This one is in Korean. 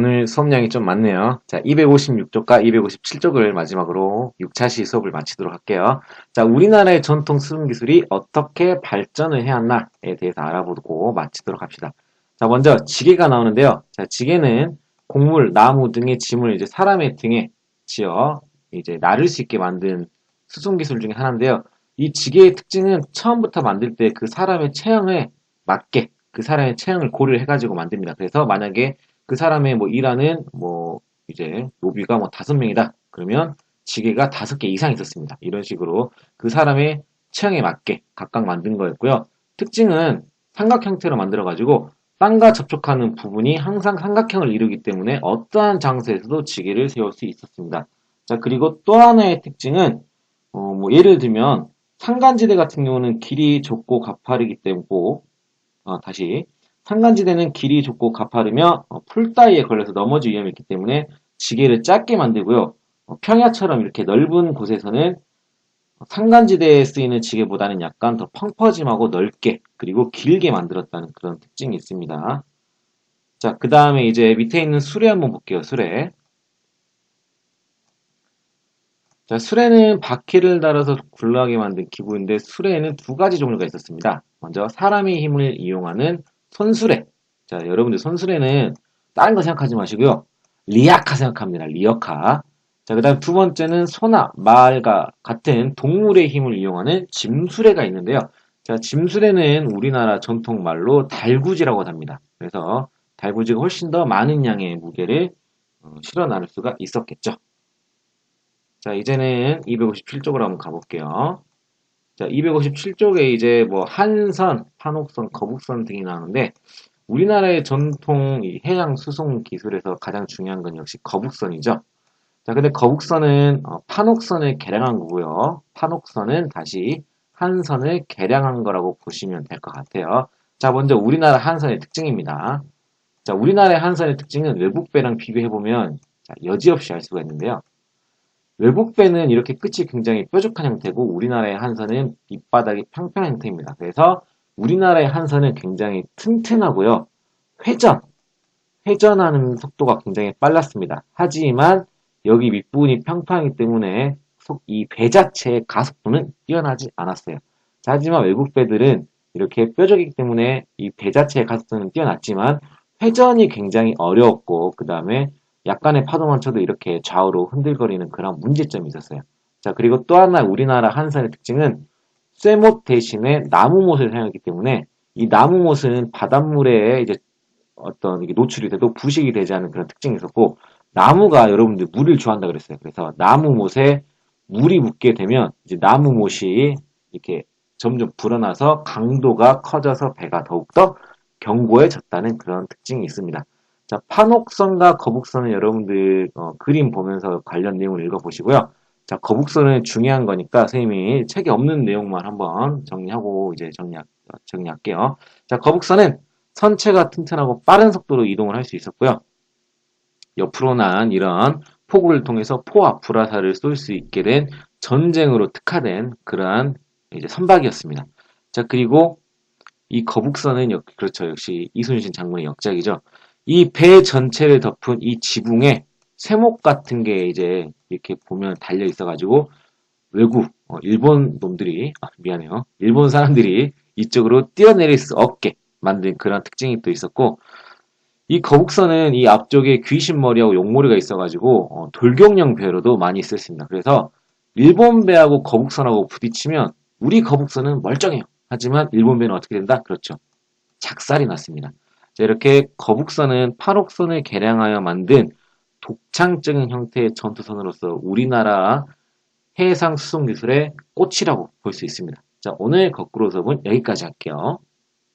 오늘 수업량이 좀 많네요. 자, 256쪽과 257쪽을 마지막으로 6차시 수업을 마치도록 할게요. 자, 우리나라의 전통 수능 기술이 어떻게 발전을 해왔나에 대해서 알아보고 마치도록 합시다. 자, 먼저 지게가 나오는데요. 자, 지게는 곡물, 나무 등의 짐을 이제 사람의 등에 지어 이제 나를 수 있게 만든 수송 기술 중에 하나인데요. 이 지게의 특징은 처음부터 만들 때 그 사람의 체형에 맞게 그 사람의 체형을 고려해 가지고 만듭니다. 그래서 만약에 그 사람의 뭐 일하는 뭐 이제 노비가 뭐 다섯 명이다. 그러면 지게가 다섯 개 이상 있었습니다. 이런 식으로 그 사람의 체형에 맞게 각각 만든 거였고요. 특징은 삼각 형태로 만들어 가지고 땅과 접촉하는 부분이 항상 삼각형을 이루기 때문에 어떠한 장소에서도 지게를 세울 수 있었습니다. 자, 그리고 또 하나의 특징은 어, 뭐 예를 들면 산간지대 같은 경우는 길이 좁고 가파르기 때문에 어, 다시 산간지대는 길이 좁고 가파르며 어, 풀따위에 걸려서 넘어질 위험이 있기 때문에 지게를 짧게 만들고요. 어, 평야처럼 이렇게 넓은 곳에서는 산간지대에 쓰이는 지게보다는 약간 더 펑퍼짐하고 넓게 그리고 길게 만들었다는 그런 특징이 있습니다. 자, 그 다음에 이제 밑에 있는 수레 한번 볼게요. 수레. 자, 수레는 바퀴를 달아서 굴러가게 만든 기구인데 수레에는 두 가지 종류가 있었습니다. 먼저 사람의 힘을 이용하는 손수레. 자, 여러분들 손수레는 다른 거 생각하지 마시고요. 리아카 생각합니다. 리어카. 자, 그 다음 두 번째는 소나 말과 같은 동물의 힘을 이용하는 짐수레가 있는데요. 자, 짐수레는 우리나라 전통 말로 달구지라고 합니다. 그래서 달구지가 훨씬 더 많은 양의 무게를 어, 실어 나를 수가 있었겠죠. 자, 이제는 257쪽으로 한번 가볼게요. 자, 257쪽에 이제 뭐 한선, 판옥선, 거북선 등이 나오는데 우리나라의 전통 해양 수송 기술에서 가장 중요한 건 역시 거북선이죠. 자, 근데 거북선은 어, 판옥선을 개량한 거고요. 판옥선은 다시 한선을 개량한 거라고 보시면 될 것 같아요. 자, 먼저 우리나라 한선의 특징입니다. 자, 우리나라의 한선의 특징은 외국 배랑 비교해보면 여지없이 알 수가 있는데요. 외국 배는 이렇게 끝이 굉장히 뾰족한 형태고 우리나라의 한선은 밑바닥이 평평한 형태입니다. 그래서 우리나라의 한선은 굉장히 튼튼하고요. 회전, 회전하는 속도가 굉장히 빨랐습니다. 하지만 여기 밑부분이 평평하기 때문에 이 배 자체의 가속도는 뛰어나지 않았어요. 자, 하지만 외국 배들은 이렇게 뾰족이기 때문에 이 배 자체의 가속도는 뛰어났지만 회전이 굉장히 어려웠고 그 다음에 약간의 파도만 쳐도 이렇게 좌우로 흔들거리는 그런 문제점이 있었어요. 자, 그리고 또 하나 우리나라 한산의 특징은 쇠못 대신에 나무못을 사용했기 때문에 이 나무못은 바닷물에 이제 어떤 노출이 돼도 부식이 되지 않는 그런 특징이 있었고 나무가 여러분들 물을 좋아한다 그랬어요. 그래서 나무못에 물이 묻게 되면 이제 나무못이 이렇게 점점 불어나서 강도가 커져서 배가 더욱더 견고해졌다는 그런 특징이 있습니다. 자, 판옥선과 거북선은 여러분들 어, 그림 보면서 관련 내용을 읽어보시고요. 자, 거북선은 중요한 거니까 선생님이 책에 없는 내용만 한번 정리하고 이제 정리, 정리할게요. 자, 거북선은 선체가 튼튼하고 빠른 속도로 이동을 할 수 있었고요. 옆으로 난 이런 포구를 통해서 포와 불화살을 쏠 수 있게 된 전쟁으로 특화된 그러한 이제 선박이었습니다. 자, 그리고 이 거북선은 역, 그렇죠. 역시 이순신 장군의 역작이죠. 이 배 전체를 덮은 이 지붕에 세목 같은 게 이제 이렇게 보면 달려 있어가지고 외국 어, 일본 놈들이 아, 미안해요 일본 사람들이 이쪽으로 뛰어내릴 수 없게 만든 그런 특징이 또 있었고 이 거북선은 이 앞쪽에 귀신머리하고 용머리가 있어가지고 어, 돌격용 배로도 많이 쓰였습니다. 그래서 일본 배하고 거북선하고 부딪히면 우리 거북선은 멀쩡해요. 하지만 일본 배는 어떻게 된다? 그렇죠. 작살이 났습니다. 자, 이렇게 거북선은 8옥선을 개량하여 만든 독창적인 형태의 전투선으로서 우리나라 해상 수송 기술의 꽃이라고 볼 수 있습니다. 자, 오늘 거꾸로 수업은 여기까지 할게요.